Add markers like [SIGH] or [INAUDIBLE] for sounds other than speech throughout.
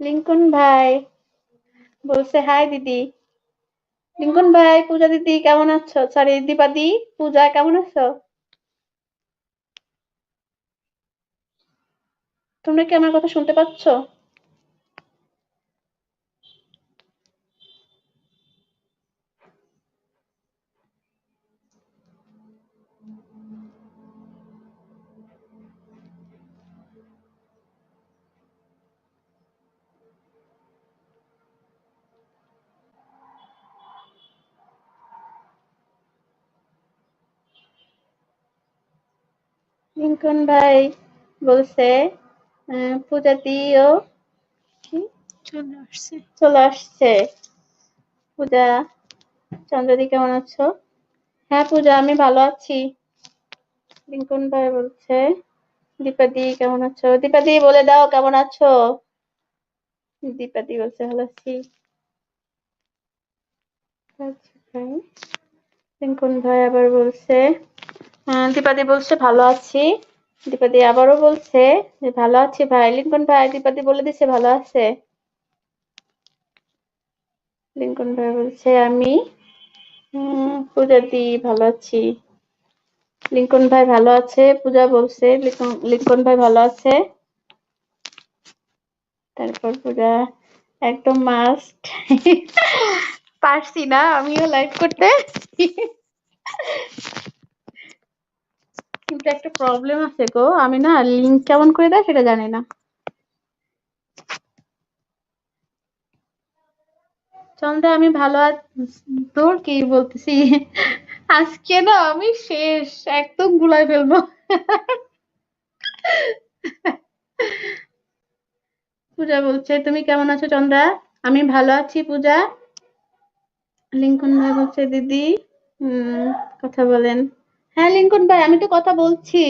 Lincoln ভাই বলছে, high দিদি। লিঙ্কন ভাই, পূজা দিদি, কেমন আছো? সরি দীপাদি পূজা, কেমন আছো? তোমরা কি আমার কথা শুনতে পাচ্ছ? লিঙ্কন ভাই বলছে আহ, পূজা দিও। কি? চলে আসছে। চলে আসছে। পূজা চন্দ্রদি কেমন আছো? হ্যাঁ পূজা আমি ভালো আছি। লিঙ্কন ভাই বলছে দীপাদি কেমন আছো? দীপাদি বলে দাও কেমন আছো? দীপাদি বলছে ভালো আছি। আচ্ছা ভাই। লিঙ্কন ভাই আবার বলছে দীপাদি বলছে, ভালো আছি। দীপাদি আবারও বলছে, যে ভালো আছি ভাই। লিঙ্কন ভাই, দীপাদি বলে দিছে, ভালো আছে? লিঙ্কন ভাই বলছে, আমি পূজা দি, ভালো আছি। লিঙ্কন ভাই ভালো আছে, পূজা বলছে, লিঙ্কন ভাই ভালো আছে। তারপর পূজা একদম মাস্ট। পারছি না, আমিও লাইভ করতে। কিন্তু একটা প্রবলেম আছে গো। আমি না লিঙ্ক কেমন করে দেয় সেটা জানি না। চন্দ্রা আমি ভালো তোর কি বলতেছি? আজকে না আমি শেষ, একদম গুলাই ফেলব। পূজা বলছে, তুমি কেমন আছো চন্দ্রা আমি ভালো আছি পূজা। লিঙ্কন ভাই বলছে, দিদি, উম, কথা বলেন। হ্যাঁ লিঙ্কন ভাই আমি তো কথা বলছি।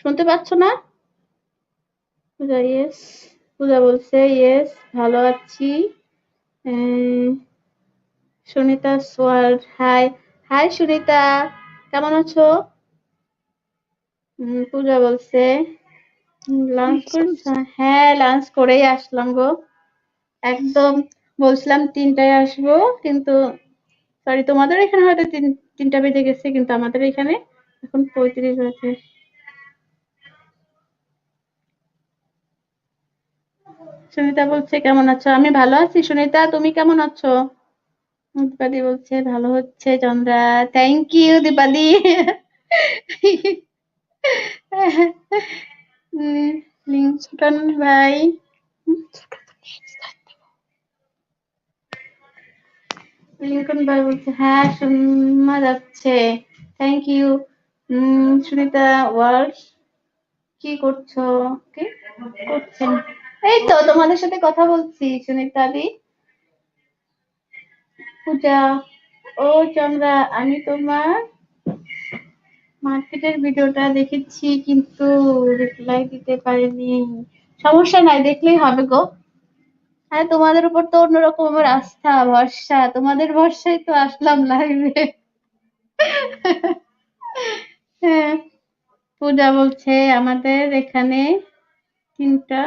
শুনতে পাচ্ছ না? পূজা ইয়েস পূজা বলছে ইয়েস ভালো আছি। সুনিতা সোয়ার্ড হাই হাই সুনিতা। কেমন আছো? পূজা বলছে লাঞ্চ হ্যাঁ লাঞ্চ করেই আসলাম গো। একদম বলছিলাম তিনটায় আসব কিন্তু সরি তোমাদের এখানে হয়তো তিন তিনটা বেজে গেছে, কিন্তু আমাদের এখানে এখন পঁয়ত্রিশ বাজে সুনিতা বলছে, কেমন আছো? আমি ভালো আছি, সুনিতা। তুমি কেমন আছো? দীপাদি বলছে, ভালো হচ্ছে, চন্দ্রা। থ্যাংক ইউ দীপাদি ভাই। লিঙ্কন ভাই বলছে হ্যাঁ শোনা যাচ্ছে। থ্যাংক ইউ সুনিতা ওয়ার্ড কি করছ? কি করছেন? এই তো, তোমাদের সাথে কথা বলছি, সুনিতা দি। পূজা, ও চন্দ্রা, আমি তোমার মার্কেটের ভিডিওটা দেখেছি, কিন্তু রিপ্লাই দিতে পারিনি। সমস্যা নাই, দেখলেই হবে গো। হ্যাঁ তোমাদের উপর তো অন্যরকম আমার আস্থা ভরসা। তোমাদের ভরসায় তো আসলাম লাইভে হ্যাঁ পূজা বলছে আমাদের এখানে তিনটা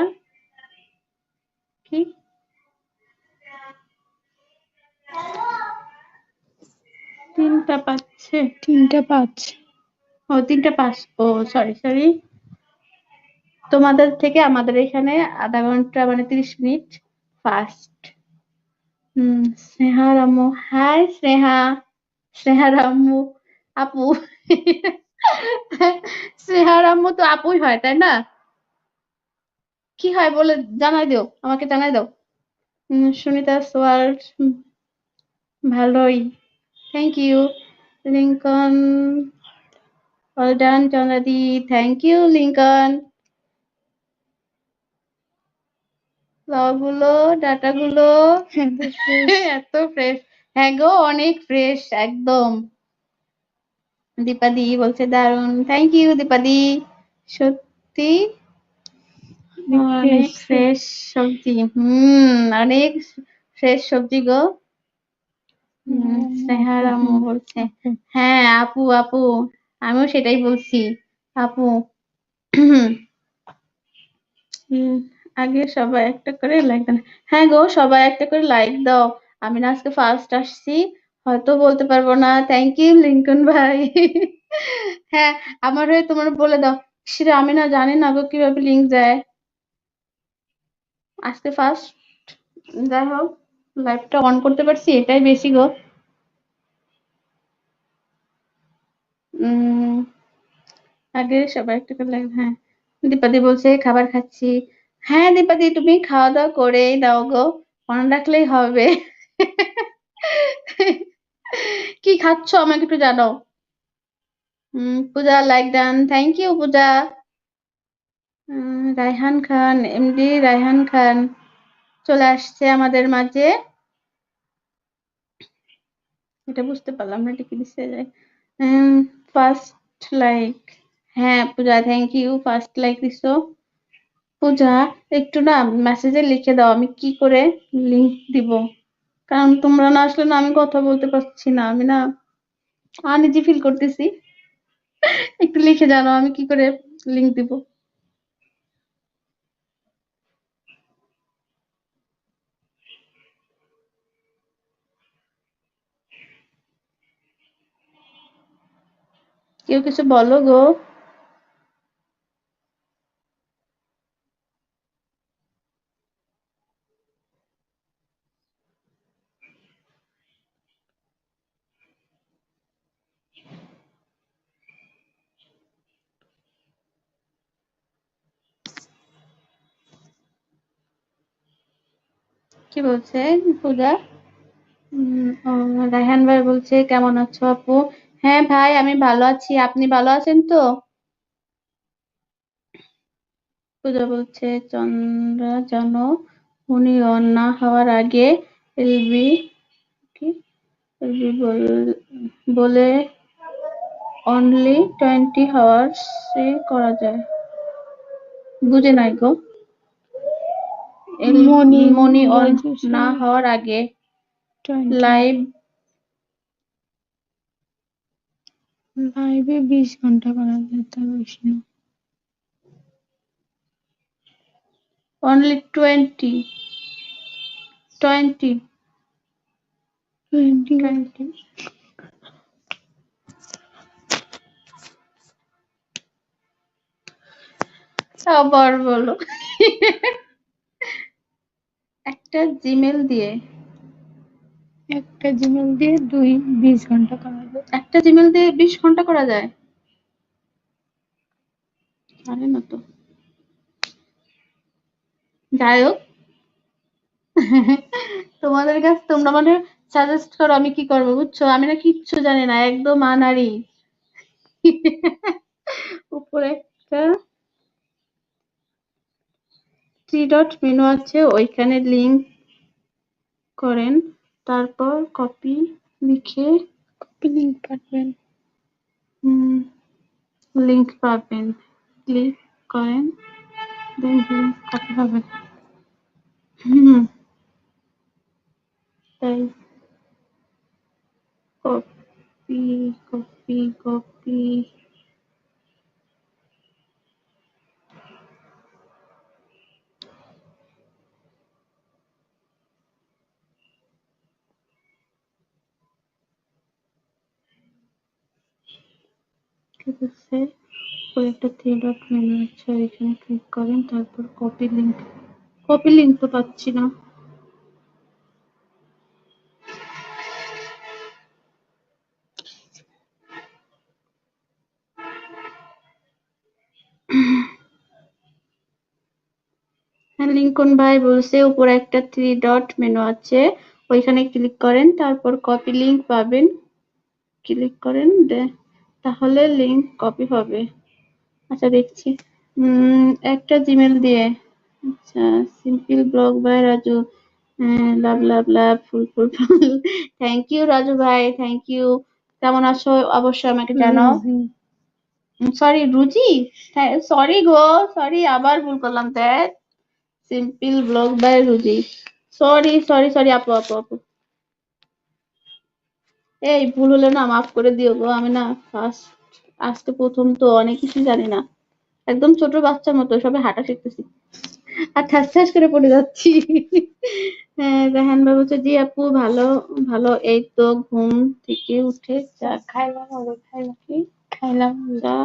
কি? তিনটা পাচ্ছে। তিনটা পাঁচ ও তিনটা পাঁচ ও সরি সরি তোমাদের থেকে আমাদের এখানে আধা ঘণ্টা মানে তিরিশ মিনিট। হুম স্নেহা রামু হাই স্নেহা স্নেহা রামু আপু স্নেহা রামু তো আপুই হয়, তাই না? কি হয় বলে জানাই দিও, আমাকে জানাই দাও। সুনিতা সোয়ার ভালোই। Thank you Lincoln. All done চন্দ্রাদি। Thank you Lincoln. গুলো ডাটা গুলো [LAUGHS] এত ফ্রেশ হ্যাঁ গো অনেক ফ্রেশ একদম। দীপাদি বলছে দারুণ থ্যাংক ইউ দীপাদি। সত্যি অনেক ফ্রেশ সবজি। হুম অনেক ফ্রেশ সবজি গো। হুম, স্নেহা রামু বলছে হ্যাঁ আপু আপু আমিও সেটাই বলছি। আপু আগে সবাই একটা করে লাইক দেন। হ্যাঁ গো, সবাই একটা করে লাইক দাও। আমি না আজকে ফার্স্ট আসছি, হয়তো বলতে পারব না। থ্যাংক ইউ লিঙ্কন ভাই। [LAUGHS] হ্যাঁ আমার হয়ে তোমার বলে দাও। সেটা আমি না জানি না গো কীভাবে লিঙ্ক যায়। আজকে ফার্স্ট যাই হোক লাইভটা অন করতে পারছি, এটাই বেশি গো। আগে সবাই একটা করে লাইক হ্যাঁ। দীপাদি বলছে, খাবার খাচ্ছি। হ্যাঁ দীপাদি, তুমি খাওয়া দাওয়া করেই দাও গো। মনে রাখলেই হবে। কি খাচ্ছ? আমাকে একটু জানো হম Puja like done thank you Puja. Raihan Khan MD Raihan Khan চলে আসছে আমাদের মাঝে। এটা বুঝতে পারলাম না কি দিচ্ছে ফার্স্ট লাইক হ্যাঁ Puja thank you first like দিছো। পূজা, একটু না মেসেজে লিখে দাও, আমি কি করে লিংক দিব? কারণ তোমরা না আসলে না আমি কথা বলতে পারছি না, আমি না আনইজি ফিল করতেছি। একটু লিখে জানাও, আমি কি করে লিংক দিব? কেউ কিছু বলো গো। কি বলছে পূজা রায়হান ভাই বলছে, কেমন আছো আপু? হ্যাঁ ভাই, আমি ভালো আছি। আপনি ভালো আছেন তো? পূজা বলছে, চন্দ্রা যেন উনি অন হওয়ার আগে এলবি, কি? এলবি বলে অনলি টোয়েন্টি হাওয়ার্স করা যায়। বুঝে নাই গো। মনি মনি অন না হওয়ার আগে 20 লাইভ লাইভে বিশ ঘণ্টা করা যায় তার বেশি না only twenty twenty twenty twenty আবার বলো। [LAUGHS] একটা জিমেল দিয়ে। একটা জিমেল দিয়ে দুই বিশ ঘণ্টা করা যায় একটা জিমেল দিয়ে বিশ ঘণ্টা করা যায়? জানি না তো। যাই হোক। [LAUGHS] তোমাদের কাছে তোমরা মানে সাজেস্ট করো আমি কি করব বুঝছ? আমি না কিচ্ছু জানি না একদম আনাড়ি। [LAUGHS] উপরে একটা থ্রি ডট মেনু আছে ওইখানে লিংক করেন তারপর কপি লিখে কপি লিঙ্ক পাঠাবেন লিংক পাবেন। ক্লিক করেন দেন লিংক কপি হবে। হুম। তাই কপি কপি কপি ঠিক আছে উপরে একটা থ্রি ডট মেনু আছে ওইখানে ক্লিক করেন, তারপর কপি লিংক কপি লিংক তো পাচ্ছি না। হ্যাঁ লিঙ্কন ভাই বলছে, উপরে একটা থ্রি ডট মেনু আছে, ওইখানে ক্লিক করেন, তারপর কপি লিংক পাবেন। ক্লিক করেন, দে- তাহলে লিংক কপি হবে। আচ্ছা দেখছি। উম একটা জিমেল দিয়ে। আচ্ছা simple blog by Raju love love love full full full thank you Raju ভাই থ্যাংক ইউ কেমন আছো? অবশ্যই আমাকে জানাও। সরি রুজি সরি গো সরি আবার ভুল করলাম দেখ। Simple blog by Ruji sorry sorry sorry আপু আপু আপু। এই ভুল হলে না মাফ করে দিও গো আমি না ফার্স্ট আজকে প্রথম তো অনেক কিছু জানি না। একদম ছোট বাচ্চার মতো সবে হাঁটা শিখতেছি। আর ঠাস ঠাস করে পড়ে যাচ্ছি। হ্যাঁ রাহান বাবু বলছে জি আপু ভালো ভালো। এই তো ঘুম থেকে উঠে চা খাইলাম খাইলাম কি খাইলাম। চা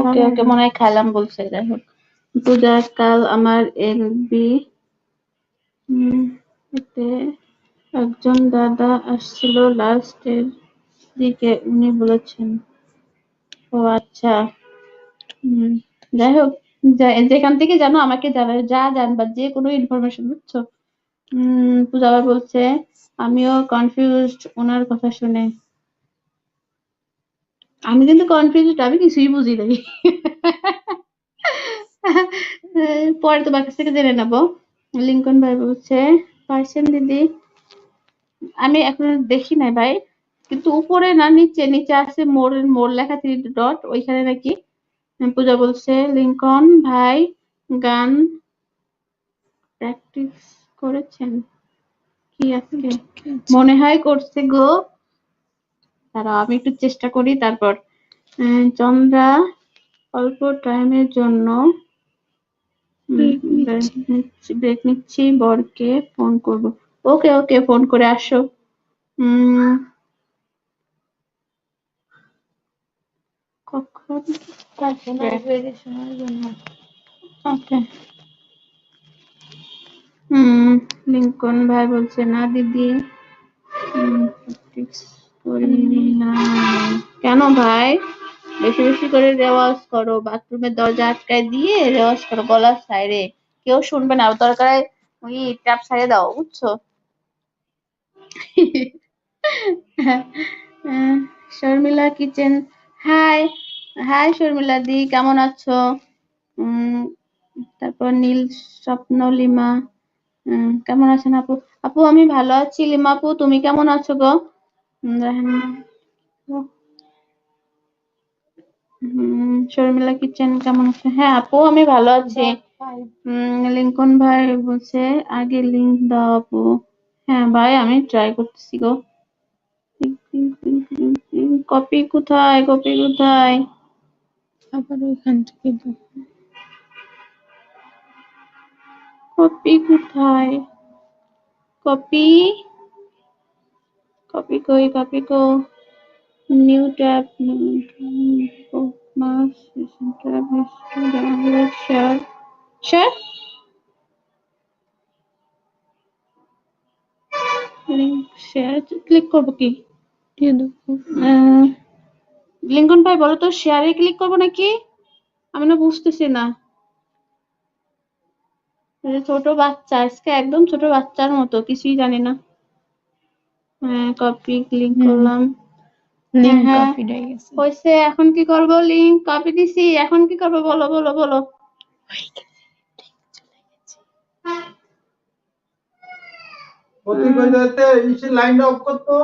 ওকে ওকে মনে হয় খাইলাম বলছে যাই হোক। পূজা কাল আমার এলবি এতে একজন দাদা আসছিল লাস্টের দিকে, উনি বলেছেন, ও আচ্ছা যাই হোক যেখান থেকে জানো আমাকে জানো, যা জানবা যে কোনো ইনফরমেশন বুঝছ? উম পূজা বলছে, আমিও কনফিউজড ওনার কথা শুনে। আমি কিন্তু কনফিউজড আমি কিছুই বুঝি নাই। [LAUGHS] পরে তোমার কাছ থেকে জেনে নেব। লিঙ্কন ভাই বলছে পার্সেন দিদি? আমি এখন দেখি নাই ভাই। কিন্তু উপরে না নিচে নিচে আছে মোর মোর লেখা থ্রি ডট ওইখানে নাকি পূজা বলছে লিঙ্কন ভাই গান প্র্যাকটিস করেছেন। কি আজকে? মনে হয় করছে গো। তারা আমি একটু চেষ্টা করি তারপর। চন্দ্রা অল্প টাইমের জন্য। ব্রেক নিচ্ছি। বরকে ফোন করব। ওকে ওকে ফোন করে আসো। হুম লিঙ্কন ভাই বলছে না দিদি। কেন ভাই? বেশি বেশি করে রেওয়াজ করো বাথরুমের দরজা আটকায় দিয়ে রেওয়াজ করো গলার সাইডে। কেউ শুনবে না দরকার ওই ট্যাপ সাইডে দাও বুঝছ? [LAUGHS] Sharmila kitchen. Hi hi Sharmila দি কেমন আছো? তারপর নীল স্বপ্নলিমা উম কেমন আছেন আপু? আপু আমি ভালো আছি লিমা আপু তুমি কেমন আছো গো? শর্মিলা কিচেন কেমন আছে? হ্যাঁ আপু আমি ভালো আছি। লিঙ্কন ভাই বলছে আগে লিঙ্ক দাও আপু। হ্যাঁ ভাই আমি ট্রাই করতেছি গো। কপি কোথায় কপি কোথায়? আবার ওইখান থেকে কপি কোথায়? কপি? কপি কই কপি কো? নিউ ট্যাব মাস tab share share share click করব কি? দিয়ে লিঙ্কন ভাই বলো তো শেয়ারে ক্লিক করব নাকি? আমি না বুঝতেছি না। ছোট বাচ্চা আজকে একদম ছোট বাচ্চার মতো কিছুই জানি না। হ্যাঁ কপি ক্লিক করলাম। হ্যাঁ। কপি হয়েছে এখন কি করব? লিঙ্ক কপি দিছি এখন কি করব? বলো বলো বলো। লাইনটা অফ করতো